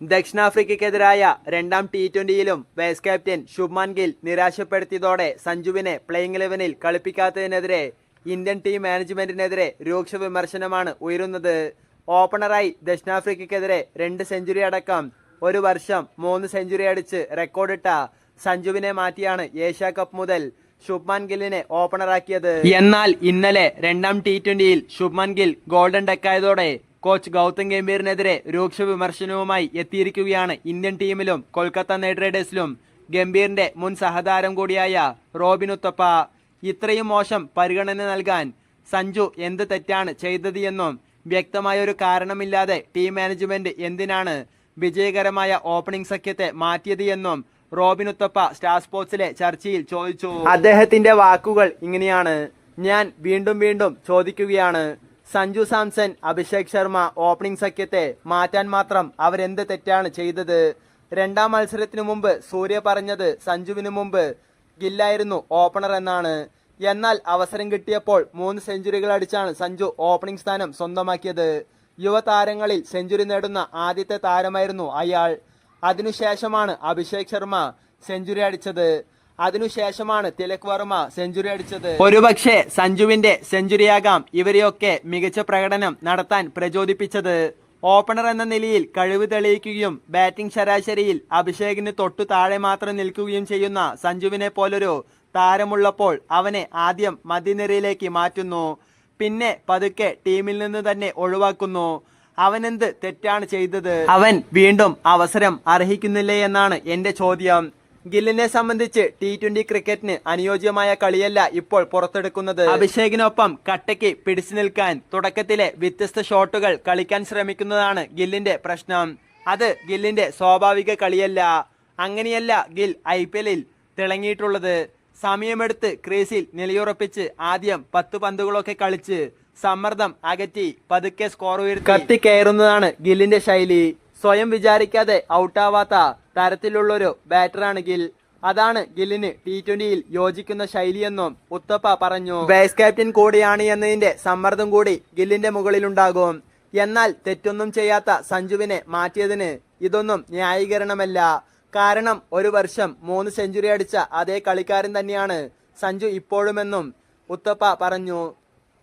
ദക്ഷിണാഫ്രിക്കയ്ക്കെതിരായ രണ്ടാം ടി ട്വന്റിയിലും vice captain Shubman Gill നിരാശപ്പെടുത്തിയതോടെ സഞ്ജുവിനെ പ്ലേയിങ് ഇലവനിൽ കളിപ്പിക്കാത്തതിനെതിരെ ഇന്ത്യൻ ടീം മാനേജ്മെന്റിനെതിരെ രൂക്ഷ വിമർശനമാണ് ഉയരുന്നത്. ഓപ്പണറായി ദക്ഷിണാഫ്രിക്കയ്ക്കെതിരെ രണ്ട് സെഞ്ചുറി അടക്കം ഒരു വർഷം മൂന്ന് സെഞ്ചുറി അടിച്ച് റെക്കോർഡിട്ട സഞ്ജുവിനെ മാറ്റിയാണ് ഏഷ്യ കപ്പ് മുതൽ ശുഭ്മാൻ ഗില്ലിനെ ഓപ്പണറാക്കിയത് എന്നാൽ ഇന്നലെ രണ്ടാം ടി ട്വന്റിയിൽ ശുഭ്മാൻ ഗിൽ ഗോൾഡൻ ഡെക്കായതോടെ കോച്ച് ഗൗതം ഗംഭീറിനെതിരെ രൂക്ഷ വിമർശനവുമായി എത്തിയിരിക്കുകയാണ് ഇന്ത്യൻ ടീമിലും കൊൽക്കത്ത നൈറ്റ് റൈഡേഴ്സിലും. ഗംഭീറിന്റെ മുൻ സഹതാരം കൂടിയായ റോബിൻ ഉത്തപ്പ ഇത്രയും മോശം പരിഗണന നൽകാൻ സഞ്ജു എന്ത് തെറ്റാണ് ചെയ്തത് എന്നും വ്യക്തമായ ഒരു കാരണമില്ലാതെ ടീം മാനേജ്മെന്റ് എന്തിനാണ് വിജയകരമായ ഓപ്പണിംഗ് സഖ്യത്തെ മാറ്റിയത് എന്നും റോബിൻ ഉത്തപ്പ സ്റ്റാർ സ്പോർട്സിലെ ചർച്ചയിൽ ചോദിച്ചു. അദ്ദേഹത്തിന്റെ വാക്കുകൾ ഇങ്ങനെയാണ്. ഞാൻ വീണ്ടും വീണ്ടും ചോദിക്കുകയാണ്. സഞ്ജു സാംസൺ അഭിഷേക് ശർമ്മ ഓപ്പണിംഗ് സഖ്യത്തെ മാറ്റാൻ മാത്രം അവരെന്ത് തെറ്റാണ് ചെയ്തത്? രണ്ടാം മത്സരത്തിനു മുമ്പ് സൂര്യ പറഞ്ഞത് സഞ്ജുവിനു മുമ്പ് ഗില്ലായിരുന്നു ഓപ്പണർ എന്നാണ്. എന്നാൽ അവസരം കിട്ടിയപ്പോൾ മൂന്ന് സെഞ്ചുറികൾ അടിച്ചാണ് സഞ്ജു ഓപ്പണിംഗ് സ്ഥാനം സ്വന്തമാക്കിയത്. യുവതാരങ്ങളിൽ സെഞ്ചുറി നേടുന്ന ആദ്യത്തെ താരമായിരുന്നു അയാൾ. അതിനുശേഷമാണ് അഭിഷേക് ശർമ്മ സെഞ്ചുറി അടിച്ചത്. അതിനുശേഷമാണ് തിലക് വർമ്മ സെഞ്ചുറി അടിച്ചത്. ഒരുപക്ഷെ സഞ്ജുവിന്റെ സെഞ്ചുറിയാകാം ഇവരെയൊക്കെ മികച്ച പ്രകടനം നടത്താൻ പ്രചോദിപ്പിച്ചത്. ഓപ്പണർ എന്ന നിലയിൽ കഴിവ് തെളിയിക്കുകയും ബാറ്റിംഗ് ശരാശരിയിൽ അഭിഷേകിന് തൊട്ടു താഴെ മാത്രം നിൽക്കുകയും ചെയ്യുന്ന സഞ്ജുവിനെ പോലൊരു താരമുള്ളപ്പോൾ അവനെ ആദ്യം മധ്യനിരയിലേക്ക് മാറ്റുന്നു. പിന്നെ പതുക്കെ ടീമിൽ നിന്ന് തന്നെ ഒഴിവാക്കുന്നു. അവനെന്ത് തെറ്റാണ് ചെയ്തത്? അവൻ വീണ്ടും അവസരം അർഹിക്കുന്നില്ലേ എന്നാണ് എന്റെ ചോദ്യം. ഗില്ലിനെ സംബന്ധിച്ച് ടി ട്വന്റി ക്രിക്കറ്റിന് അനുയോജ്യമായ കളിയല്ല ഇപ്പോൾ പുറത്തെടുക്കുന്നത്. അഭിഷേകിനൊപ്പം കട്ടയ്ക്ക് പിടിച്ചു നിൽക്കാൻ തുടക്കത്തിലെ വ്യത്യസ്ത ഷോട്ടുകൾ കളിക്കാൻ ശ്രമിക്കുന്നതാണ് ഗില്ലിന്റെ പ്രശ്നം. അത് ഗില്ലിന്റെ സ്വാഭാവിക കളിയല്ല. അങ്ങനെയല്ല ഗിൽ ഐ പി എല്ലിൽ തിളങ്ങിയിട്ടുള്ളത്. സമയമെടുത്ത് ക്രീസിൽ നിലയുറപ്പിച്ച് ആദ്യം പത്ത് പന്തുകളൊക്കെ കളിച്ച് സമ്മർദ്ദം അകറ്റി പതുക്കെ സ്കോർ ഉയർത്തി. കത്തി കയറുന്നതാണ് ഗില്ലിന്റെ ശൈലി. സ്വയം വിചാരിക്കാതെ ഔട്ടാവാത്ത തരത്തിലുള്ളൊരു ബാറ്ററാണ് ഗിൽ. അതാണ് ഗില്ലിന് ടി ട്വന്റിയിൽ യോജിക്കുന്ന ശൈലിയെന്നും ഉത്തപ്പ പറഞ്ഞു. വൈസ് ക്യാപ്റ്റൻ കൂടിയാണ് എന്നതിന്റെ സമ്മർദ്ദം കൂടി ഗില്ലിന്റെ മുകളിലുണ്ടാകും. എന്നാൽ തെറ്റൊന്നും ചെയ്യാത്ത സഞ്ജുവിനെ മാറ്റിയതിന് ഇതൊന്നും ന്യായീകരണമല്ല. കാരണം ഒരു വർഷം മൂന്ന് സെഞ്ചുറി അടിച്ച അതേ കളിക്കാരൻ തന്നെയാണ് സഞ്ജു ഇപ്പോഴുമെന്നും ഉത്തപ്പ പറഞ്ഞു.